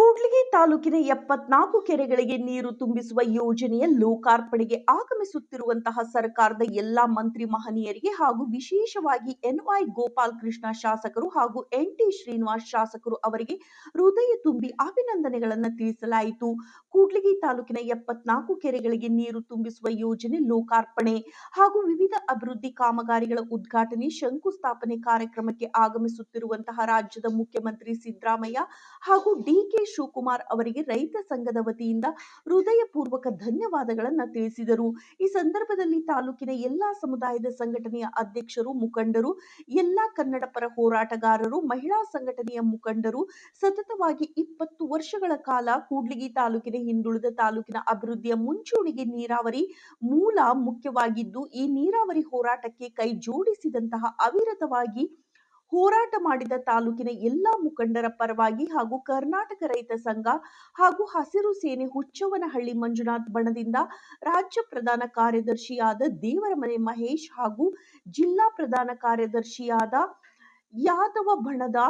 cool. Kudligi ತಾಲೂಕಿನ ಎಪ್ಪತ್ನಾಲ್ಕು ಕೆರೆಗಳಿಗೆ ನೀರು ತುಂಬಿಸುವ ಯೋಜನೆಯ ಲೋಕಾರ್ಪಣೆಗೆ ಆಗಮಿಸುತ್ತಿರುವಂತಹ ಸರ್ಕಾರದ ಎಲ್ಲಾ ಮಂತ್ರಿ ಮಹನೀಯರಿಗೆ ಹಾಗೂ ವಿಶೇಷವಾಗಿ ಎನ್ವೈ ಗೋಪಾಲ್ ಕೃಷ್ಣ ಶಾಸಕರು ಹಾಗೂ ಎನ್ ಟಿ ಶ್ರೀನಿವಾಸ್ ಶಾಸಕರು ಅವರಿಗೆ ಹೃದಯ ತುಂಬಿ ಅಭಿನಂದನೆಗಳನ್ನು ತಿಳಿಸಲಾಯಿತು. ಕೂಡ್ಲಿಗಿ ತಾಲೂಕಿನ ಎಪ್ಪತ್ನಾಲ್ಕು ಕೆರೆಗಳಿಗೆ ನೀರು ತುಂಬಿಸುವ ಯೋಜನೆ ಲೋಕಾರ್ಪಣೆ ಹಾಗೂ ವಿವಿಧ ಅಭಿವೃದ್ಧಿ ಕಾಮಗಾರಿಗಳ ಉದ್ಘಾಟನೆ, ಶಂಕುಸ್ಥಾಪನೆ ಕಾರ್ಯಕ್ರಮಕ್ಕೆ ಆಗಮಿಸುತ್ತಿರುವಂತಹ ರಾಜ್ಯದ ಮುಖ್ಯಮಂತ್ರಿ ಸಿದ್ದರಾಮಯ್ಯ ಹಾಗೂ ಡಿಕೆ ಶಿವಕುಮಾರ್ ಅವರಿಗೆ ರೈತ ಸಂಘದ ವತಿಯಿಂದ ಹೃದಯಪೂರ್ವಕ ಧನ್ಯವಾದಗಳನ್ನ ತಿಳಿಸಿದರು. ಈ ಸಂದರ್ಭದಲ್ಲಿ ತಾಲೂಕಿನ ಎಲ್ಲಾ ಸಮುದಾಯದ ಸಂಘಟನೆಯ ಅಧ್ಯಕ್ಷರು, ಮುಖಂಡರು, ಎಲ್ಲಾ ಕನ್ನಡ ಪರ ಹೋರಾಟಗಾರರು, ಮಹಿಳಾ ಸಂಘಟನೆಯ ಮುಖಂಡರು, ಸತತವಾಗಿ ಇಪ್ಪತ್ತು ವರ್ಷಗಳ ಕಾಲ ಕೂಡ್ಲಿಗಿ ತಾಲೂಕಿನ ಹಿಂದುಳಿದ ತಾಲೂಕಿನ ಅಭಿವೃದ್ಧಿಯ ಮುಂಚೂಣಿಗೆ ನೀರಾವರಿ ಮೂಲ ಮುಖ್ಯವಾಗಿದ್ದು, ಈ ನೀರಾವರಿ ಹೋರಾಟಕ್ಕೆ ಕೈ ಜೋಡಿಸಿದಂತಹ ಅವಿರತವಾಗಿ ಹೋರಾಟ ಮಾಡಿದ ತಾಲೂಕಿನ ಎಲ್ಲಾ ಮುಖಂಡರ ಪರವಾಗಿ ಹಾಗೂ ಕರ್ನಾಟಕ ರೈತ ಸಂಘ ಹಾಗೂ ಹಸಿರು ಸೇನೆ ಹುಚ್ಚವನಹಳ್ಳಿ ಮಂಜುನಾಥ್ ಬಣದಿಂದ ರಾಜ್ಯ ಪ್ರಧಾನ ಕಾರ್ಯದರ್ಶಿಯಾದ ದೇವರಮನೆ ಮಹೇಶ್ ಹಾಗೂ ಜಿಲ್ಲಾ ಪ್ರಧಾನ ಕಾರ್ಯದರ್ಶಿಯಾದ ಯಾದವ ಬಣದ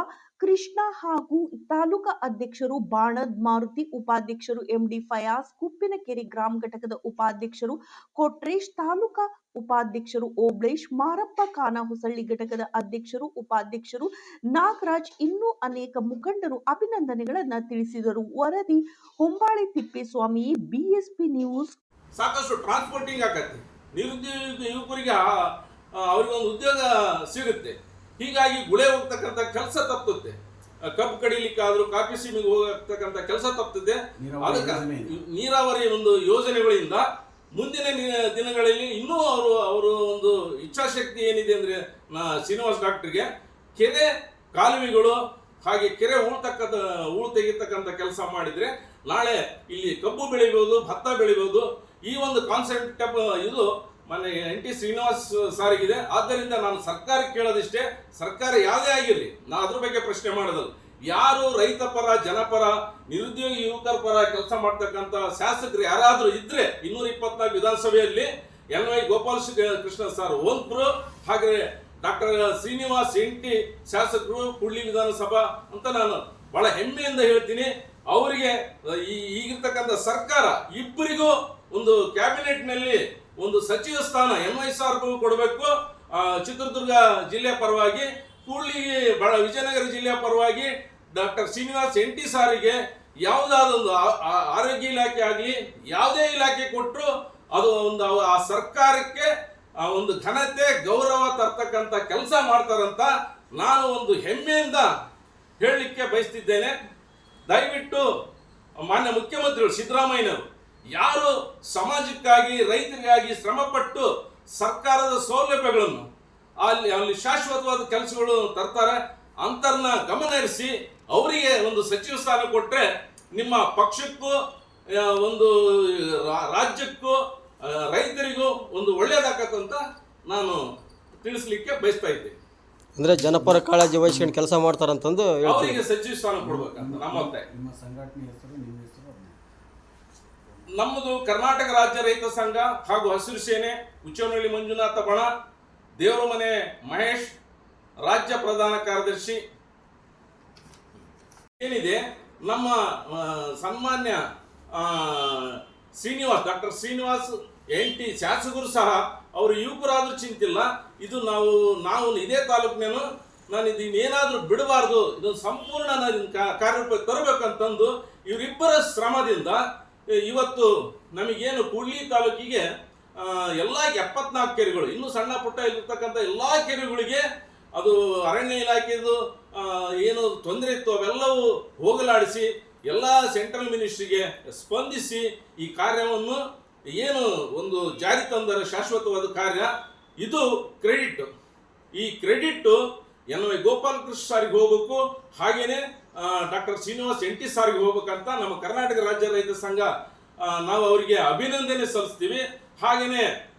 ಕೃಷ್ಣ ಹಾಗೂ ತಾಲೂಕಾ ಅಧ್ಯಕ್ಷರು ಬಾಣದ್ ಮಾರುತಿ ಉಪಾಧ್ಯಕ್ಷರು ಎಂಡಿ ಫಯಾಸ್ ಕುಪ್ಪಿನಕೆರೆ ಗ್ರಾಮ ಘಟಕದ ಉಪಾಧ್ಯಕ್ಷರು ಕೊಟ್ರೇಶ್, ತಾಲೂಕಾ ಉಪಾಧ್ಯಕ್ಷರು ಓಬ್ಳೇಶ್, ಮಾರಪ್ಪ ಖಾನಾಹೊಸಳ್ಳಿ ಘಟಕದ ಅಧ್ಯಕ್ಷರು ಉಪಾಧ್ಯಕ್ಷರು ನಾಗರಾಜ್, ಇನ್ನೂ ಅನೇಕ ಮುಖಂಡರು ಅಭಿನಂದನೆಗಳನ್ನ ತಿಳಿಸಿದರು. ವರದಿ ಹೊಂಬಾಳೆ ತಿಪ್ಪೇಸ್ವಾಮಿ, ಬಿಎಸ್ಪಿ ನ್ಯೂಸ್. ಸಾಕಷ್ಟು ಟ್ರಾನ್ಸ್ಪೋರ್ಟಿಂಗ್ ಆಗತ್ತೆ. ನಿರುದ್ಯೋಗ ಯುವಕರಿಗೆ ಅವ್ರಿಗೊಂದು ಉದ್ಯೋಗ ಸಿಗುತ್ತೆ. ಹೀಗಾಗಿ ಗುಳೆ ಹೋಗ್ತಕ್ಕಂಥ ಕೆಲಸ ತಪ್ಪುತ್ತೆ ಕಬ್ಬು ಕಡಿಲಿಕ್ಕಾದ್ರೂ ಕಾಫಿ ಸೀಮಿಗೆ ಹೋಗ್ತಕ್ಕಂಥ ಕೆಲಸ ತಪ್ಪುತ್ತೆ ನೀರಾವರಿ ಅದಕ್ಕೆ. ನೀರಾವರಿ ಒಂದು ಯೋಜನೆಗಳಿಂದ ಮುಂದಿನ ದಿನಗಳಲ್ಲಿ ಇನ್ನೂ ಅವರು ಅವರು ಒಂದು ಇಚ್ಛಾಶಕ್ತಿ ಏನಿದೆ ಅಂದ್ರೆ ನಾ ಶ್ರೀನಿವಾಸ್ ಡಾಕ್ಟರ್ಗೆ ಕೆರೆ ಕಾಲುವೆಗಳು ಹಾಗೆ ಕೆರೆ ಉಳ್ತಕ್ಕಂಥ ಉಳು ತೆಗಿತಕ್ಕಂಥ ಕೆಲಸ ಮಾಡಿದ್ರೆ ನಾಳೆ ಇಲ್ಲಿ ಕಬ್ಬು ಬೆಳಿಬೋದು ಭತ್ತ ಬೆಳಿಬೋದು ಈ ಒಂದು ಕಾನ್ಸೆಪ್ಟ್ ಇದು ಮೊನ್ನೆ ಎನ್ ಟಿ ಶ್ರೀನಿವಾಸ್ ಸಾರಿಗಿದೆ. ಆದ್ದರಿಂದ ನಾನು ಸರ್ಕಾರಕ್ಕೆ ಕೇಳೋದಿಷ್ಟೇ, ಸರ್ಕಾರ ಯಾವುದೇ ಆಗಿರಲಿ ನಾ ಅದ್ರ ಬಗ್ಗೆ ಪ್ರಶ್ನೆ ಮಾಡೋದಲ್ಲ ಯಾರು ರೈತ ಪರ ಜನಪರ ನಿರುದ್ಯೋಗಿ ಯುವಕರ ಪರ ಕೆಲಸ ಮಾಡ್ತಕ್ಕಂಥ ಶಾಸಕರು ಯಾರಾದರೂ ಇದ್ರೆ ಇನ್ನೂರ ಇಪ್ಪತ್ನಾಲ್ಕು ವಿಧಾನಸಭೆಯಲ್ಲಿ N Y Gopal Krishna sir ಓಂತ್ರು ಹಾಗೆ ಡಾಕ್ಟರ್ ಶ್ರೀನಿವಾಸ್ ಎಂಟಿ ಶಾಸಕರು ಕುಳ್ಳಿ ವಿಧಾನಸಭಾ ಅಂತ ನಾನು ಬಹಳ ಹೆಮ್ಮೆಯಿಂದ ಹೇಳ್ತೀನಿ. ಅವರಿಗೆ ಈಗಿರ್ತಕ್ಕಂಥ ಸರ್ಕಾರ ಇಬ್ಬರಿಗೂ ಒಂದು ಕ್ಯಾಬಿನೆಟ್ನಲ್ಲಿ ಒಂದು ಸಚಿವ ಸ್ಥಾನ ಎಂ ಐ ಸಾರ್ಗೂ ಕೊಡಬೇಕು. ಚಿತ್ರದುರ್ಗ ಜಿಲ್ಲೆ ಪರವಾಗಿ ಕೂಡ್ಲಿ ವಿಜಯನಗರ ಜಿಲ್ಲೆ ಪರವಾಗಿ ಡಾಕ್ಟರ್ ಶ್ರೀನಿವಾಸ್ ಎಂಟಿ ಸಾರಿಗೆ ಯಾವುದಾದೊಂದು ಆರೋಗ್ಯ ಇಲಾಖೆ ಆಗಲಿ, ಯಾವುದೇ ಇಲಾಖೆ ಕೊಟ್ಟರು ಅದು ಒಂದು ಆ ಸರ್ಕಾರಕ್ಕೆ ಒಂದು ಘನತೆ, ಗೌರವ ತರ್ತಕ್ಕಂಥ ಕೆಲಸ ಮಾಡ್ತಾರಂತ ನಾನು ಒಂದು ಹೆಮ್ಮೆಯಿಂದ ಹೇಳಲಿಕ್ಕೆ ಬಯಸ್ತಿದ್ದೇನೆ. ದಯವಿಟ್ಟು ಮಾನ್ಯ ಮುಖ್ಯಮಂತ್ರಿಗಳು, ಸಿದ್ದರಾಮಯ್ಯನವರು ಯಾರು ಸಮಾಜಕ್ಕಾಗಿ ರೈತರಿಗಾಗಿ ಶ್ರಮಪಟ್ಟು ಸರ್ಕಾರದ ಸೌಲಭ್ಯಗಳನ್ನು ಅಲ್ಲಿ ಅಲ್ಲಿ ಶಾಶ್ವತವಾದ ಕೆಲಸಗಳು ತರ್ತಾರೆ ಅಂತರ್ನ ಗಮನ ಹರಿಸಿ ಅವರಿಗೆ ಒಂದು ಸಚಿವ ಸ್ಥಾನ ಕೊಟ್ಟರೆ ನಿಮ್ಮ ಪಕ್ಷಕ್ಕೂ ಒಂದು ರಾ- ರಾಜ್ಯಕ್ಕೂ ರೈತರಿಗೂ ಒಂದು ಒಳ್ಳೆಯದಾಗತ್ತಂತ ನಾನು ತಿಳಿಸ್ಲಿಕ್ಕೆ ಬಯಸ್ತಾ ಇದ್ದೆ ಅಂದ್ರೆ ಜನಪರ ಕಾಳಜಿ ವಹಿಸ್ಕೊಂಡು ಕೆಲಸ ಮಾಡ್ತಾರಂತಂದು ಅವರಿಗೆ ಸಚಿವ ಸ್ಥಾನ ಕೊಡ್ಬೇಕಂತ ನಮ್ಮ ಸಂಘಟನೆ ಹೆಸರು ನಿಮ್ಮ ಹೆಸರು ನಮ್ಮದು ಕರ್ನಾಟಕ ರಾಜ್ಯ ರೈತ ಸಂಘ ಹಾಗೂ ಹಸಿರು ಸೇನೆ, ಉಚ್ಚನಹಳ್ಳಿ ಮಂಜುನಾಥ ಬಣ ದೇವರಮನೆ ಮಹೇಶ್, ರಾಜ್ಯ ಪ್ರಧಾನ ಕಾರ್ಯದರ್ಶಿ. ಏನಿದೆ? ನಮ್ಮ ಸನ್ಮಾನ್ಯ Srinivas, doctor Srinivas N T ಶಾಸಕರು ಸಹ ಅವರು ಯುವಕರಾದ್ರೂ ಚಿಂತಿಲ್ಲ. ಇದು ನಾವು ನಾವು ಇದೇ ತಾಲೂಕಿನೇನು ನಾನು ಇದನ್ನ ಏನಾದರೂ ಬಿಡಬಾರ್ದು ಇದನ್ನು ಸಂಪೂರ್ಣ ನಾನು ಕಾರ್ಯರೂಪಕ್ಕೆ ತರಬೇಕಂತಂದು ಇವರಿಬ್ಬರ ಶ್ರಮದಿಂದ ಇವತ್ತು ನಮಗೇನು ಕೂಡ್ಲಿ ತಾಲೂಕಿಗೆ ಎಲ್ಲ ಎಪ್ಪತ್ನಾಲ್ಕು ಕೆರೆಗಳು, ಇನ್ನೂ ಸಣ್ಣ ಪುಟ್ಟ ಇಲ್ಲಿರ್ತಕ್ಕಂಥ ಎಲ್ಲ ಕೆರೆಗಳಿಗೆ ಅದು ಅರಣ್ಯ ಇಲಾಖೆದು ಏನು ತೊಂದರೆ ಇತ್ತು ಅವೆಲ್ಲವೂ ಹೋಗಲಾಡಿಸಿ, ಎಲ್ಲ ಸೆಂಟ್ರಲ್ ಮಿನಿಸ್ಟ್ರಿಗೆ ಸ್ಪಂದಿಸಿ ಈ ಕಾರ್ಯವನ್ನು ಏನು ಒಂದು ಜಾರಿ ತಂದರ ಶಾಶ್ವತವಾದ ಕಾರ್ಯ, ಇದು ಕ್ರೆಡಿಟ್. ಈ ಕ್ರೆಡಿಟ್ ಎನ್ ವೈ ಗೋಪಾಲಕೃಷ್ಣ ಸಾರಿಗೆ ಹೋಗಬೇಕು, ಹಾಗೇನೆ ಡಾಕ್ಟರ್ ಶ್ರೀನಿವಾಸ್ ಎಂಟಿ ಸಾರಿಗೆ ಹೋಗ್ಬೇಕಂತ ನಮ್ಮ ಕರ್ನಾಟಕ ರಾಜ್ಯ ರೈತ ಸಂಘ ನಾವು ಅವರಿಗೆ ಅಭಿನಂದನೆ ಸಲ್ಲಿಸ್ತೀವಿ. ಹಾಗೆಯೇ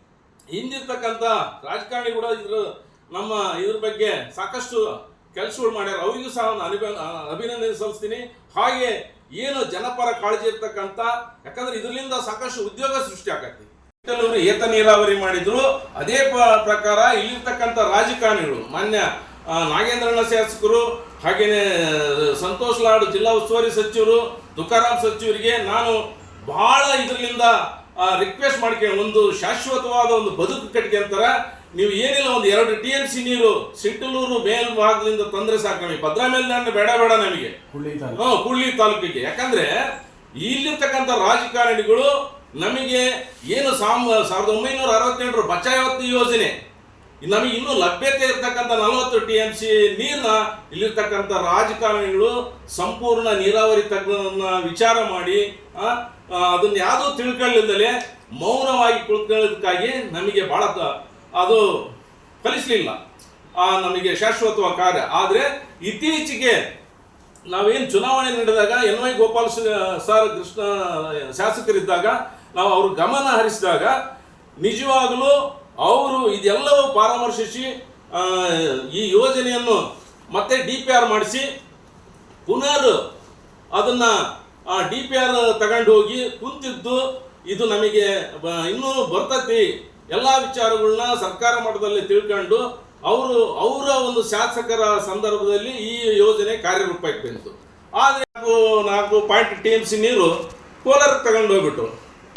ಹಿಂದಿರ್ತಕ್ಕಂಥ ರಾಜಕಾರಣಿ ಕೂಡ ಇದ್ರ, ನಮ್ಮ ಇದ್ರ ಬಗ್ಗೆ ಸಾಕಷ್ಟು ಕೆಲಸಗಳು ಮಾಡ್ಯಾರ. ಅವರಿಗೂ ಸಹ ನಾನು ಅನಿಬ- ಅಭಿನಂದನೆ ಸಲ್ಲಿಸ್ತೀನಿ. ಹಾಗೆ ಏನು ಜನಪರ ಕಾಳಜಿ ಇರ್ತಕ್ಕಂಥ, ಯಾಕಂದ್ರೆ ಇದರಿಂದ ಸಾಕಷ್ಟು ಉದ್ಯೋಗ ಸೃಷ್ಟಿ ಆಗತ್ತೆ ಕೆಲವರು ಏತ ನೀರಾವರಿ ಮಾಡಿದ್ರು. ಅದೇ ಪ್ರಕಾರ ಇಲ್ಲಿರ್ತಕ್ಕಂಥ ರಾಜಕಾರಣಿಗಳು, ಮಾನ್ಯ ನಾಗೇಂದ್ರ ನಾಗೇಂದ್ರನ ಶಾಸಕರು ಹಾಗೆಯೇ ಸಂತೋಷ್ ಲಾಡ್ ಜಿಲ್ಲಾ ಉಸ್ತುವಾರಿ ಸಚಿವರು ತುಕಾರಾಮ್ ಸಚಿವರಿಗೆ ನಾನು ಬಹಳ ಇದರಿಂದ ರಿಕ್ವೆಸ್ಟ್ ಮಾಡ್ಕೊಂಡು ಒಂದು ಶಾಶ್ವತವಾದ ಒಂದು ಬದುಕು ಕಟ್ಕೊಂತಾರ ನೀವು ಏನಿಲ್ಲ ಒಂದು ಎರಡು ಟಿ ಎಂ ಸಿ ನೀರು ಸಿಟ್ಟಲೂರು ಮೇಲ್ಭಾಗದಿಂದ ತಂದ್ರೆ ಸಾಕು ನಮಗೆ. ಭದ್ರಾ ಮೇಲ್ದಂಡೆ ಬೇಡ ಬೇಡ ನಮಗೆ. ಹ್ಮ್, ಕುಳ್ಳಿ ತಾಲೂಕಿಗೆ. ಯಾಕಂದ್ರೆ ಇಲ್ಲಿರ್ತಕ್ಕಂಥ ರಾಜಕಾರಣಿಗಳು ನಮಗೆ ಏನು ಸಾಮ್ ಸಾವಿರದ ಒಂಬೈನೂರ ಅರವತ್ತೆಂಟರ ಬಚಾವತಿ ಯೋಜನೆ ನಮಗೆ ಇನ್ನೂ ಲಭ್ಯತೆ ಇರತಕ್ಕಂಥ ನಲವತ್ತು ಟಿ ಎಂ ಸಿ ನೀರನ್ನ ಇಲ್ಲಿರ್ತಕ್ಕಂಥ ರಾಜಕಾರಣಿಗಳು ಸಂಪೂರ್ಣ ನೀರಾವರಿ ತಜ್ಞರನ್ನ ವಿಚಾರ ಮಾಡಿ ಅದನ್ನು ಯಾವುದೂ ತಿಳ್ಕೊಳ್ಳಿಲ್ಲದೆ ಮೌನವಾಗಿ ಕುಳಿತುಕೊಳ್ಳೋದಕ್ಕಾಗಿ ನಮಗೆ ತ- ಅದು ಕಲಿಸಲಿಲ್ಲ ಆ, ನಮಗೆ ಶಾಶ್ವತವಾದ ಕಾರ್ಯ. ಆದರೆ ಇತ್ತೀಚೆಗೆ ನಾವೇನು ಚುನಾವಣೆ ನಡೆದಾಗ N Y Gopal sir Krishna ಶಾಸಕರಿದ್ದಾಗ, ನಾವು ಅವ್ರ ಗಮನ ಹರಿಸಿದಾಗ ನಿಜವಾಗಲೂ ಅವರು ಇದೆಲ್ಲವೂ ಪರಾಮರ್ಶಿಸಿ ಈ ಯೋಜನೆಯನ್ನು ಮತ್ತೆ ಡಿ ಪಿ ಆರ್ ಮಾಡಿಸಿ, ಪುನರ್ ಅದನ್ನು ಡಿ ಪಿ ಆರ್ ತಗೊಂಡು ಹೋಗಿ ಕುಂತಿದ್ದು ಇದು ನಮಗೆ ಇನ್ನೂ ಬರ್ತತಿ. ಎಲ್ಲ ವಿಚಾರಗಳನ್ನ ಸರ್ಕಾರ ಮಟ್ಟದಲ್ಲಿ ತಿಳ್ಕೊಂಡು ಅವರು, ಅವರ ಒಂದು ಶಾಸಕರ ಸಂದರ್ಭದಲ್ಲಿ ಈ ಯೋಜನೆ ಕಾರ್ಯರೂಪಕ್ಕೆ ಬಂತು ಆದರೆ ನಾಲ್ಕು ನಾಲ್ಕು ಪಾಯಿಂಟ್ ಟಿ ಎಂ ಸಿ ನೀರು ಕೋಲಾರಕ್ಕೆ ತಗೊಂಡು ಹೋಗ್ಬಿಟ್ರು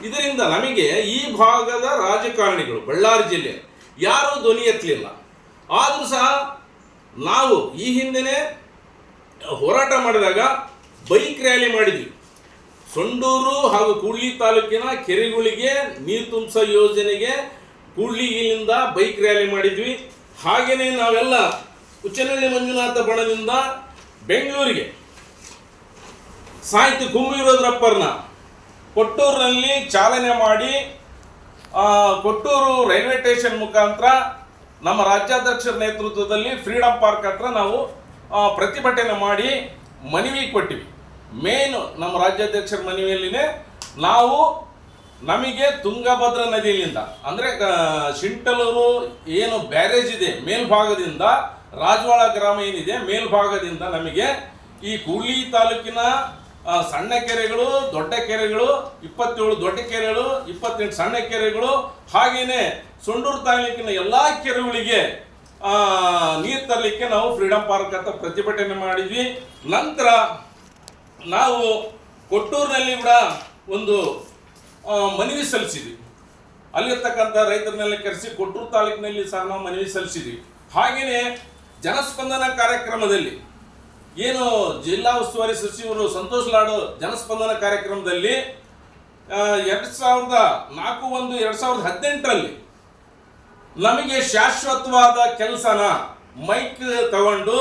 ಇದರಿಂದ ನಮಗೆ ಈ ಭಾಗದ ರಾಜಕಾರಣಿಗಳು, ಬಳ್ಳಾರಿ ಜಿಲ್ಲೆ, ಯಾರೂ ಧ್ವನಿ ಎತ್ತಲಿಲ್ಲ. ಆದರೂ ಸಹ ನಾವು ಈ ಹಿಂದೆನೇ ಹೋರಾಟ ಮಾಡಿದಾಗ ಬೈಕ್ ರ್ಯಾಲಿ ಮಾಡಿದ್ವಿ. ಸೊಂಡೂರು ಹಾಗೂ ಕೂಡ್ಲಿ ತಾಲೂಕಿನ ಕೆರೆಗಳಿಗೆ ನೀರು ತುಂಬಿಸೋ ಯೋಜನೆಗೆ ಇಲ್ಲಿಂದ ಬೈಕ್ ರ್ಯಾಲಿ ಮಾಡಿದ್ವಿ. ಹಾಗೆಯೇ ನಾವೆಲ್ಲ ಉಚ್ಚನಹಳ್ಳಿ ಮಂಜುನಾಥ ಬಣದಿಂದ ಬೆಂಗಳೂರಿಗೆ ಸಾಹಿತ್ಯ ಕುಂಬಿರೋದ್ರಪ್ಪರ್ನ ಕೊಟ್ಟೂರಿನಲ್ಲಿ ಚಾಲನೆ ಮಾಡಿ ಕೊಟ್ಟೂರು ರೈಲ್ವೆ ಸ್ಟೇಷನ್ ಮುಖಾಂತರ ನಮ್ಮ ರಾಜ್ಯಾಧ್ಯಕ್ಷರ ನೇತೃತ್ವದಲ್ಲಿ ಫ್ರೀಡಂ ಪಾರ್ಕ್ ಹತ್ರ ನಾವು ಪ್ರತಿಭಟನೆ ಮಾಡಿ ಮನವಿ ಕೊಟ್ಟಿವಿ. ಮೇನ್ ನಮ್ಮ ರಾಜ್ಯಾಧ್ಯಕ್ಷರ ಮನವಿಯಲ್ಲಿನೇ ನಾವು ನಮಗೆ ತುಂಗಭದ್ರಾ ನದಿಯಿಂದ ಅಂದರೆ ಶಿಂಟಲೂರು ಏನು ಬ್ಯಾರೇಜ್ ಇದೆ ಮೇಲ್ಭಾಗದಿಂದ, ರಾಜವಾಳ ಗ್ರಾಮ ಏನಿದೆ ಮೇಲ್ಭಾಗದಿಂದ ನಮಗೆ ಈ ಕೂಡ್ಲಿ ತಾಲೂಕಿನ ಸಣ್ಣ ಕೆರೆಗಳು, ದೊಡ್ಡ ಕೆರೆಗಳು, ಇಪ್ಪತ್ತೇಳು ದೊಡ್ಡ ಕೆರೆಗಳು, ಇಪ್ಪತ್ತೆಂಟು ಸಣ್ಣ ಕೆರೆಗಳು, ಹಾಗೇನೆ ಸೊಂಡೂರು ತಾಲೂಕಿನ ಎಲ್ಲಾ ಕೆರೆಗಳಿಗೆ ನೀರು ತರಲಿಕ್ಕೆ ನಾವು ಫ್ರೀಡಂ ಪಾರ್ಕ್ ಅಂತ ಪ್ರತಿಭಟನೆ ಮಾಡಿದ್ವಿ. ನಂತರ ನಾವು ಕೊಟ್ಟೂರಿನಲ್ಲಿ ಕೂಡ ಒಂದು ಮನವಿ ಸಲ್ಲಿಸಿದ್ವಿ. ಅಲ್ಲಿರ್ತಕ್ಕಂಥ ರೈತರನ್ನೆಲ್ಲ ಕರೆಸಿ ಕೊಟ್ಟೂರು ತಾಲೂಕಿನಲ್ಲಿ ಸಹ ನಾವು ಮನವಿ ಸಲ್ಲಿಸಿದ್ವಿ. ಹಾಗೆಯೇ ಜನಸ್ಪಂದನ ಕಾರ್ಯಕ್ರಮದಲ್ಲಿ ಏನು ಜಿಲ್ಲಾ ಉಸ್ತುವಾರಿ ಸಚಿವರು ಸಂತೋಷ್ ಲಾಡು ಜನಸ್ಪಂದನ ಕಾರ್ಯಕ್ರಮದಲ್ಲಿ ಎರಡು ಸಾವಿರದ ನಾಲ್ಕು ಒಂದು ಎರಡು ಸಾವಿರದ ಹದಿನೆಂಟರಲ್ಲಿ ನಮಗೆ ಶಾಶ್ವತವಾದ ಕೆಲಸನ ಮೈಕ್ ತಗೊಂಡು